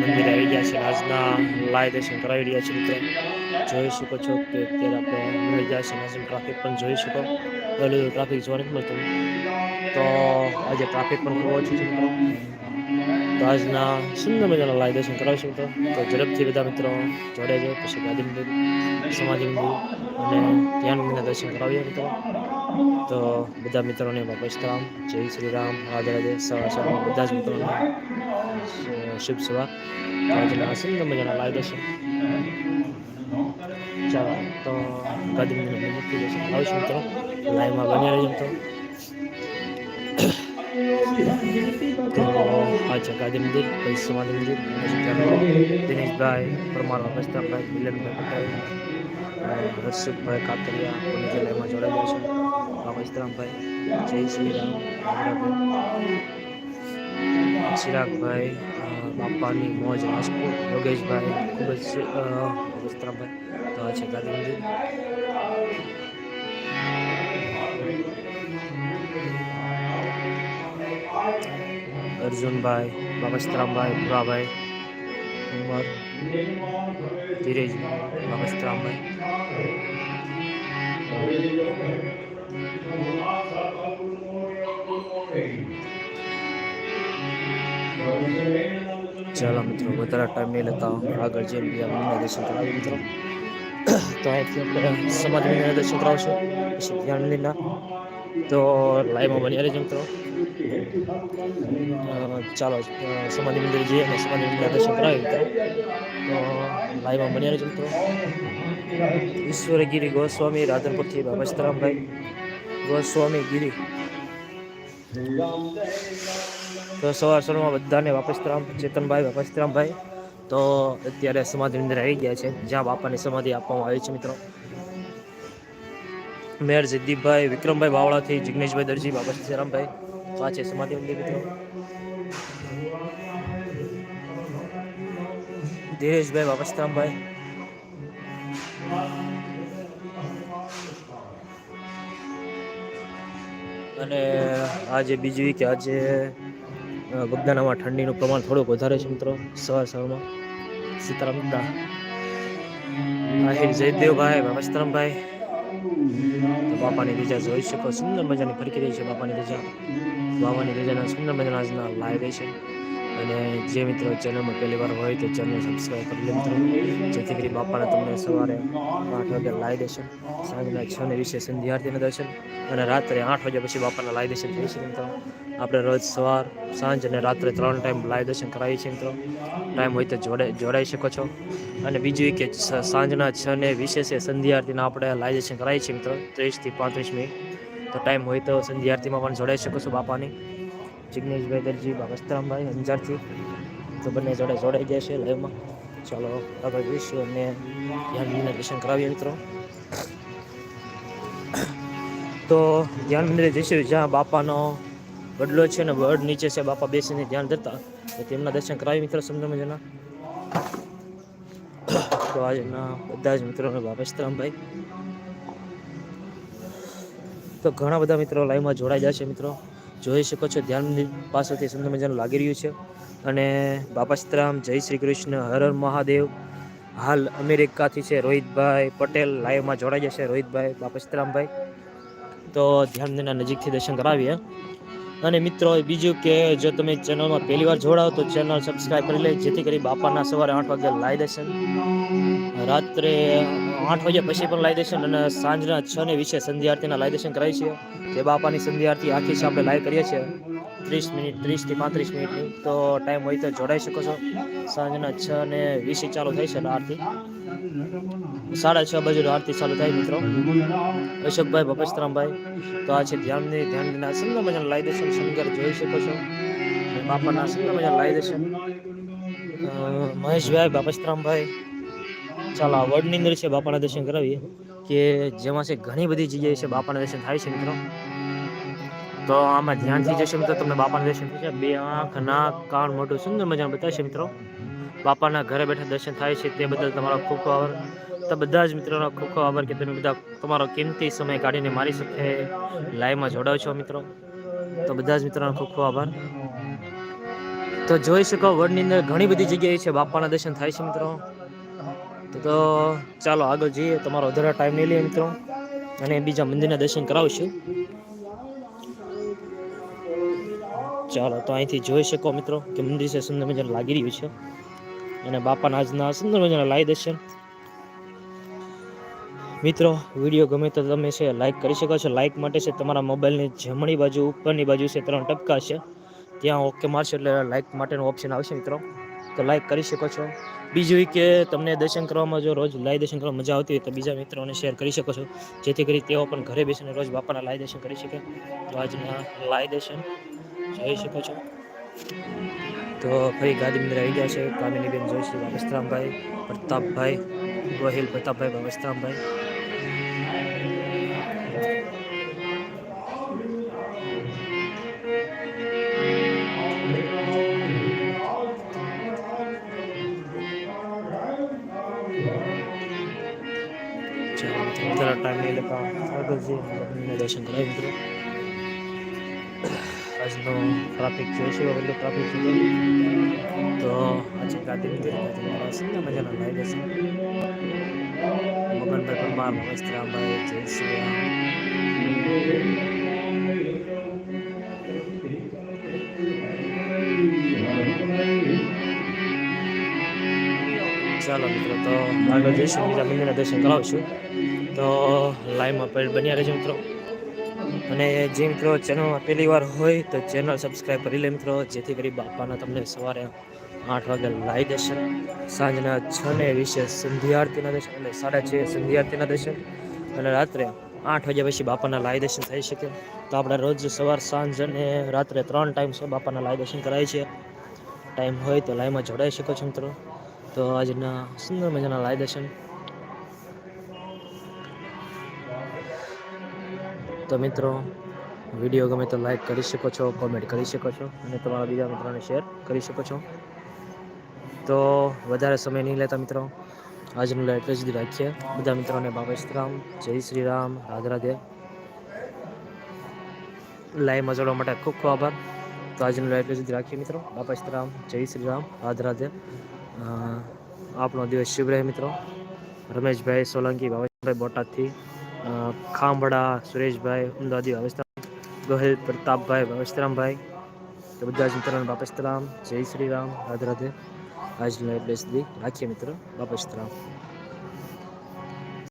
મંદિરે આવી ગયા છે. આજના લાય દર્શન કરાવી રહ્યા છે મિત્રો. જોઈ શકો છો કે અત્યારે આપણે મળી ગયા છે. આજનું ટ્રાફિક પણ જોઈ શકો. પહેલું ટ્રાફિક જોવા નથી મળતું. તો આજે ટ્રાફિક પણ ખૂબ ઓછું છે મિત્રો. તો આજના સુંદર મજાના લાય દર્શન કરાવીશું મિત્રો. તો ઝડપથી બધા મિત્રો જોડે જાય પછી ગાંધી મંદિર, સમાધિ મંદિર અને ધ્યાન મંદિરના દર્શન કરાવીએ મિત્રો. તો બધા મિત્રોને વાપસ રામ જય શ્રી રામ. રાધે રાધે. સવા સવા બધા જ મિત્રોને તો આજના સુંદર મજાના લાય દર્શન ચાલો તો ગાંધી મંદિરના મંદિરથી દર્શન આવીશું મિત્રો લાઈવમાં બની રહેજો મિત્રો તો આ છે ગાંધી મંદિર પછી સમાધિ મંદિર દિનેશભાઈ પરમાર વસ્ત્રાભાઈ મિલનભાઈ પટેલ અને હર્ષુભાઈ કાતરિયા જે લાઈવમાં જોડાયેલા છે વસ્ત્રામભાઈ જય શ્રી રામ ચિરાગભાઈ અ, બાપાની મોજ રાજકોટ યોગેશભાઈ ખૂબ જ વસ્ત્રામભાઈ તો આ છે ગાંધી મંદિર અર્જુનભાઈ બાબસ્તરામભાઈ ભુરાભાઈ ઉમર ધીરેજભાઈ બાબસ્તરામભાઈ ચાલો મિત્રો વધારે ટાઈમ નહીં લેતા આગળ મંદિરના દર્શન કરાવીએ મિત્રો. તો અહીંથી આપણે સમાજ મંદિરના દર્શન કરાવશું. પછી ધ્યાન મંદિરના તો લાઈવમાં બની રહેજો મિત્રો. ચાલો સમાધિ મંદિર જઈએ અને સમાધિ મંદિર દર્શન કરાવી મિત્રો. તો લાઈવમાં બની રહેજો મિત્રો. ઈશ્વરગીરી ગોસ્વામી રાધનપુરથી બાબસ્તરામભાઈ ગોસ્વામી ગીરી. તો સવાર સવારમાં બધાને વાપસરામ ચેતનભાઈ વાપસરામભાઈ તો અત્યારે સમાધિ અંદર આવી ગયા છે. જ્યાં બાપાની સમાધિ આપવામાં આવી છે, મિત્રો. મેયર જયદીપભાઈ, વિક્રમભાઈ બાવળાથી, જિગ્નેશભાઈ દરજી, બાપા સીતારામભાઈ તો આ છે સમાધિ મંદિર, મિત્રો. ધીરેશભાઈ, બાપા સીતારામભાઈ. અને આજે બીજું કે આજે બગદાણામાં ઠંડીનું પ્રમાણ થોડુંક વધારે છે મિત્રો, સવાર સવારમાં. સીતારામ આહિર જયદેવભાઈ બાબા તો બાપાની રજા જોઈ શકો, સુંદર મજાની ફરકી રહી છે બાપાની રજા. બાબાની રજાના સુંદર મજાના આજના લાવી રહી છે અને જે મિત્રો ચેનલમાં પહેલી વાર હોય તો ચેનલ સબસ્ક્રાઈબ કરી લે મિત્રો. જેથી કરી બાપાના તમને સવારે આઠ વાગે લાઈ દેશે. સાંજના છ ને વિશે સંધ્યાર્થીના દર્શન. અને રાત્રે આઠ વાગ્યા પછી બાપાના લાઈ દર્શન થઈ છે મિત્રો. આપણે રોજ સવાર, સાંજ અને રાત્રે ત્રણ ટાઈમ લાઈ દર્શન કરાવીએ છીએ મિત્રો. ટાઈમ હોય તો જોડે, જોડાઈ શકો છો. અને બીજું કે સાંજના છ ને વિશેષ સંધ્યા આપણે લાઈ દર્શન કરાવીએ છીએ મિત્રો. ત્રીસથી પાંત્રીસ મિનિટ. તો ટાઈમ હોય તો સંધ્યા આરતીમાં પણ જોડાઈ શકો છો બાપાની. જિગ્નેશભાઈ દરજી બાબસ્તરામભાઈ અંજારથી. તો બંને જોડે જોડાઈ ગયા છે લાઈવમાં. ચાલો આગળ જઈશું અને ધ્યાન દર્શન કરાવીએ મિત્રો. તો ધ્યાન મંદિરે જઈશું, જ્યાં બાપાનો વડલો છે ને વડ નીચે છે, બાપા બેસીને ધ્યાન ધરતા. તેમના દર્શન કરાવી મિત્રો સુંદર મજાના તો આજના બધા જ મિત્રોને બાબસ્તરામભાઈ તો ઘણા બધા મિત્રો લાઈવમાં જોડાઈ જશે મિત્રો. જોઈ શકો છો, ધ્યાન પાસેથી સુંદર મજાનું લાગી રહ્યું છે. અને બાપાસ્તરામ જય શ્રી કૃષ્ણ, હર હર મહાદેવ. હાલ અમેરિકાથી છે રોહિતભાઈ પટેલ, લાઈવમાં જોડાઈ જશે રોહિતભાઈ બાપાસ્તરામભાઈ તો ધ્યાન નજીકથી દર્શન કરાવીએ. અને મિત્રો બીજું કે જો તમે ચેનલમાં પહેલી વાર જોડાઓ તો ચેનલ સબસ્ક્રાઈબ કરી લે, જેથી કરી બાપાના સવારે આઠ વાગે લાઈ દેશે. રાત્રે આઠ વાગ્યા પછી પણ લાઈ દર્શન અને સાંજના છ ને વિશે સંધ્યા આરતીના લાઈ દર્શન કરાય છે. જે બાપાની સંધ્યા આરતી આખી આપણે લાઈવ કરીએ છીએ. ત્રીસ મિનિટ ત્રીસથી પાંત્રીસ મિનિટની. તો ટાઈમ હોય તો જોડાઈ શકો છો. સાંજના છ ને વીસે ચાલુ થાય છે આરતી. સાડા છ બજે આરતી ચાલુ થાય મિત્રો. અશોકભાઈ ભપસ્તરામભાઈ તો આ છે ધ્યાનની, ધ્યાનના સુંદર મજાના લાઈ દર્શન શંકર જોઈ શકો છો. બાપાના સુંદર મજાના લાઈ દર્શન. મહેશભાઈ બાપસ્તરામભાઈ ચાલો આ વડની અંદર છે બાપાના દર્શન કરાવીએ. કે જેમાં છે ઘણી બધી જગ્યાએ છે બાપાના દર્શન થાય છે મિત્રો. તો આમાં ધ્યાનથી જશે મિત્રો, તમને બાપાના દર્શન થશે. બે આંખ નાક કાન મોઢું સુંદર મજાનું બતાવશે મિત્રો. બાપાના ઘરે બેઠા દર્શન થાય છે તે બદલ તમારો ખૂબ ખૂબ આભાર. તો બધા જ મિત્રોનો ખૂબ ખૂબ આભાર કે તમે બધા તમારો કિંમતી સમય કાઢીને મારી સાથે લાઈવમાં જોડાવ છો મિત્રો. તો બધા જ મિત્રોનો ખૂબ ખૂબ આભાર. તો જોઈ શકો વડની અંદર ઘણી બધી જગ્યાએ છે બાપાના દર્શન થાય છે મિત્રો. તો ચાલો આગળ જઈએ, તમારો વધારે ટાઈમ નહીં લઈએ મિત્રો. અને બીજા મંદિરના દર્શન કરાવશું. ચાલો તો અહીંથી જોઈ શકો મિત્રો કે મંદિર છે સુંદર મજાનું લાગી રહ્યું છે. અને બાપાના આજના સુંદર મજાના લાઈ દર્શન. મિત્રો, વીડિયો ગમે તો તમે છે લાઈક કરી શકો છો. લાઈક માટે છે, તમારા મોબાઈલની જમણી બાજુ, ઉપરની બાજુ છે, ત્રણ ટપકા છે. ત્યાં ઓકે મારશો એટલે લાઈક માટેનું ઓપ્શન આવશે મિત્રો. તો લાઈક કરી શકો છો. બીજું કે તમને દર્શન કરવામાં જો રોજ લાઈ દર્શન કરવા મજા આવતી હોય તો બીજા મિત્રોને શેર કરી શકો છો. જેથી કરી તેઓ પણ ઘરે બેસીને રોજ બાપાના લાઈ દર્શન કરી શકે. તો આજના લાઈ દર્શન જોઈ શકો છો. તો ફરી ગાદી મંદિર આવી ગયા છે. કામિનીબેન, જોશી બાબસ્તરામભાઈ પ્રતાપભાઈ, ગોહિલ, પ્રતાપભાઈ બાબસ્તરામભાઈ ટાઈમ આગળ જઈએ. દર્શન કરાવી મિત્રો. આજનો ટ્રાફિક જોઈ છે એટલો ટ્રાફિક છે તો આજે ગાંધી મંદિર તમારા સુંદર મજાના લાઈ દર્શન મગનભાઈ પરમાર મહેશરામભાઈ જય શ્રી રામ ચાલો મિત્રો તો આગળ જઈશું બીજા મંદિરના દર્શન કરાવશું તો લાઈવમાં પણ બન્યા રહેજો મિત્રો અને જે મિત્રો ચેનલમાં પહેલી વાર હોય તો ચેનલ સબસ્ક્રાઈબ કરી લે મિત્રો, જેથી કરી બાપાના તમને સવારે આઠ વાગે લાઈ દર્શન સાંજના છ ને વીસે સંધ્યા દર્શન, એટલે સાડા છ સંધ્યા આરતીના દર્શન, અને રાત્રે આઠ વાગ્યા પછી બાપાના લાઈ દર્શન થઈ શકે. તો આપણે રોજ સવાર, સાંજ અને રાત્રે ત્રણ ટાઈમ છે બાપાના લાઈ દર્શન કરાય છે. ટાઈમ હોય તો લાઈમાં જોડાઈ શકો છો મિત્રો. તો આજના સુંદર મજાના લાઈ દર્શન તો મિત્રો, વીડિયો ગમે તો લાઈક કરી શકો છો કોમેન્ટ કરી શકો છો અને તમારા બીજા મિત્રોને શેર કરી શકો છો. તો વધારે સમય નહીં લેતા મિત્રો, આજનું લાઈટ જ રાખીએ. બધા મિત્રોને બાબેશ્રામ જય શ્રી રામ, રાધે રાધે. લાઈવમાં જોડવા માટે ખૂબ ખૂબ આભાર. તો આજનું લાઈટ સુધી રાખીએ મિત્રો. બાબેશ્રામ જય શ્રી રામ, રાધે રાધે. આપણો દિવસ શિવ રહે મિત્રો. રમેશભાઈ સોલંકી ભાવેશભાઈ બોટાદથી. ખાંભડા, સુરેશભાઈ, અમદાવાદી ભાવેશરામ ગોહિલ પ્રતાપભાઈ ભાવેશરામભાઈ તો બધા જ મિત્રોને બાપસ્તરામ જય શ્રી રામ. રાધે રાધે. આજનો એટલે સુધી રાખીએ મિત્રો. બાપસ્તરામ